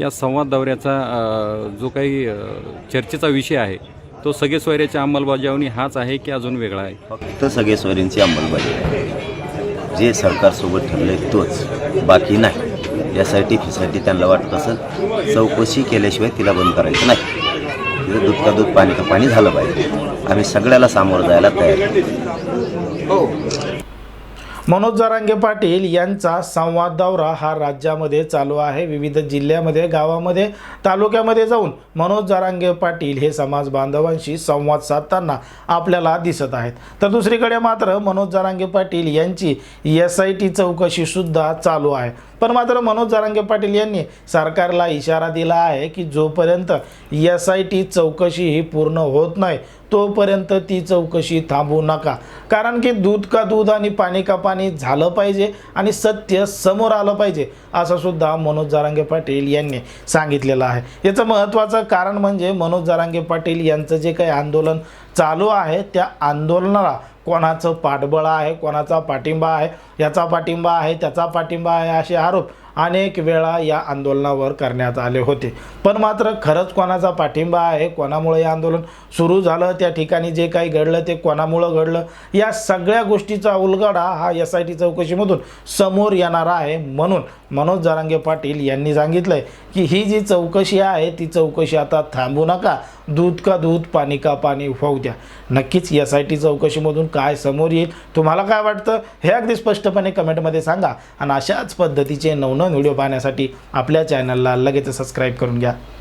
या संवाद दौऱ्याचा जो काही चर्चेचा विषय आहे तो सगळे सोयऱ्याच्या अंमलबजावणी हाच आहे की अजून वेगळा आहे? फक्त सगळे सोयरींची अंमलबजावणी आहे. जे सरकारसोबत ठरलंय तोच बाकी नाही. यासाठी फीसाठी त्यांना वाटत असेल चौकशी केल्याशिवाय तिला बंद करायचं नाही. तिथं दूध का दूध पाणी का पाणी झालं पाहिजे. आम्ही सगळ्याला सामोरं जायला तयार आहे. मनोज जरांगे पाटील यांचा संवाद दौरा हा राज्यामध्ये चालू आहे. विविध जिल्ह्यामध्ये गावामध्ये तालुक्यामध्ये जाऊन मनोज जरांगे पाटील हे समाज बांधवांशी संवाद साधताना आपल्याला दिसत आहेत. तर दुसरीकडे मात्र मनोज जरांगे पाटील यांची एस आय टी चौकशीसुद्धा चालू आहे. पण मात्र मनोज जारांगे पाटील यांनी सरकारला इशारा दिला आहे की जोपर्यंत एस आय टी चौकशी ही पूर्ण होत नाही तोपर्यंत ती चौकशी थांबवू नका. कारण की दूध का दूध आणि पाणी का पाणी झालं पाहिजे आणि सत्य समोर आलं पाहिजे असं सुद्धा मनोज जारांगे पाटील यांनी सांगितलेलं आहे. याचं महत्त्वाचं कारण म्हणजे मनोज जारांगे पाटील यांचं जे काही आंदोलन चालू आहे त्या आंदोलनाला कोणाचं पाठबळ आहे कोणाचा पाठिंबा आहे याचा पाठिंबा आहे त्याचा पाठिंबा आहे असे आरोप अनेक वेळा या आंदोलनावर करण्यात आले होते. पण मात्र खरंच कोणाचा पाठिंबा आहे कोणामुळे हे आंदोलन सुरू झालं त्या ठिकाणी जे काही घडलं ते कोणामुळं घडलं या सगळ्या गोष्टीचा उलगडा हा एस आय टी चौकशीमधून समोर येणार आहे म्हणून मनोज जारांगे पाटील यांनी सांगितलंय की ही जी चौकशी आहे ती चौकशी आता थांबू नका. दूध का दूध पाणी का पाणी होऊ द्या. नक्कीच एस आय टी चौकशीमधून काय समोर येईल तुम्हाला काय वाटतं हे अगदी स्पष्टपणे कमेंटमध्ये सांगा. आणि अशाच पद्धतीचे नवनव व्हिडिओ पाहण्यासाठी आपल्या चॅनलला लगेच सबस्क्राईब करून घ्या.